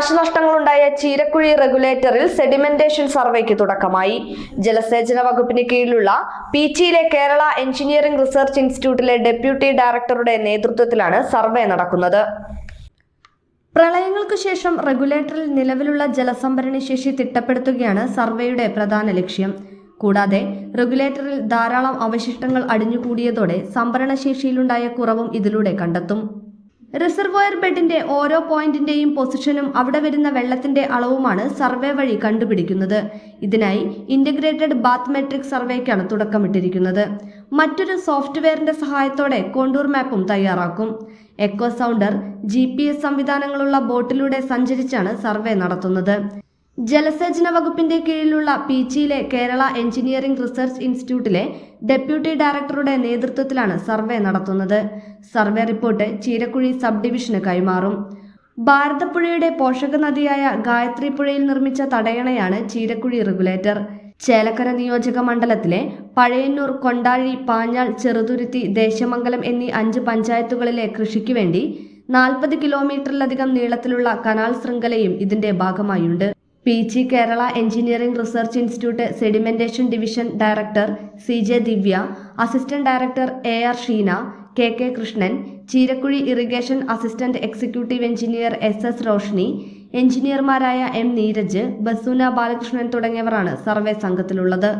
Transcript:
നാശനഷ്ടങ്ങളുണ്ടായ Cheerakuzhi റെഗുലേറ്ററിൽ sedimentation സർവേക്ക് തുടക്കമായി. ജലസേചന വകുപ്പിന് കീഴിലുള്ള പീച്ചിയിലെ കേരള എഞ്ചിനീയറിംഗ് റിസർച്ച് ഇൻസ്റ്റിറ്റ്യൂട്ടിലെ ഡെപ്യൂട്ടി ഡയറക്ടറുടെ നേതൃത്വത്തിലാണ് സർവേ നടക്കുന്നത്. പ്രളയങ്ങൾക്ക് ശേഷം റെഗുലേറ്ററിൽ നിലവിലുള്ള ജലസംഭരണി ശേഷി തിട്ടപ്പെടുത്തുകയാണ് സർവേയുടെ പ്രധാന ലക്ഷ്യം. കൂടാതെ റെഗുലേറ്ററിൽ ധാരാളം അവശിഷ്ടങ്ങൾ അടിഞ്ഞുകൂടിയതോടെ സംഭരണശേഷിയിലുണ്ടായ കുറവും ഇതിലൂടെ കണ്ടെത്തും. റിസർവോയർ ബെഡിന്റെ ഓരോ പോയിന്റിന്റെയും പൊസിഷനും അവിടെ വരുന്ന വെള്ളത്തിന്റെ അളവുമാണ് സർവേ വഴി കണ്ടുപിടിക്കുന്നത്. ഇതിനായി ഇന്റഗ്രേറ്റഡ് ബാത്ത് മെട്രിക് സർവേക്കാണ് തുടക്കമിട്ടിരിക്കുന്നത്. മറ്റൊരു സോഫ്റ്റ്വെയറിന്റെ സഹായത്തോടെ കോണ്ടൂർ മാപ്പും തയ്യാറാക്കും. എക്കോ സൗണ്ടർ ജി സംവിധാനങ്ങളുള്ള ബോട്ടിലൂടെ സഞ്ചരിച്ചാണ് സർവേ നടത്തുന്നത്. ജലസേചന വകുപ്പിന്റെ കീഴിലുള്ള പീച്ചിയിലെ കേരള എഞ്ചിനീയറിംഗ് റിസർച്ച് ഇൻസ്റ്റിറ്റ്യൂട്ടിലെ ഡെപ്യൂട്ടി ഡയറക്ടറുടെ നേതൃത്വത്തിലാണ് സർവേ നടത്തുന്നത്. സർവേ റിപ്പോർട്ട് ചീരക്കുഴി സബ് ഡിവിഷന് കൈമാറും. ഭാരതപ്പുഴയുടെ പോഷക നദിയായ ഗായത്രി പുഴയിൽ നിർമ്മിച്ച തടയണയാണ് ചീരക്കുഴി റെഗുലേറ്റർ. ചേലക്കര നിയോജക മണ്ഡലത്തിലെ പഴയന്നൂർ കൊണ്ടാഴി പാഞ്ഞാൾ ചെറുതുരുത്തി ദേശമംഗലം എന്നീ അഞ്ച് പഞ്ചായത്തുകളിലെ കൃഷിക്ക് വേണ്ടി നാൽപ്പത് കിലോമീറ്ററിലധികം നീളത്തിലുള്ള കനാൽ ശൃംഖലയും ഇതിന്റെ ഭാഗമായുണ്ട്. P G Kerala engineering research institute sedimentation division director C J Divya assistant director A R Sheena K K Krishnan Cheerakkuzhi irrigation assistant executive engineer S S Roshni എഞ്ചിനീയർമാരായ M Neeraj ബസൂന Balakrishnan തുടങ്ങിയവരാണ് സർവേ സംഘത്തിലുള്ളത്.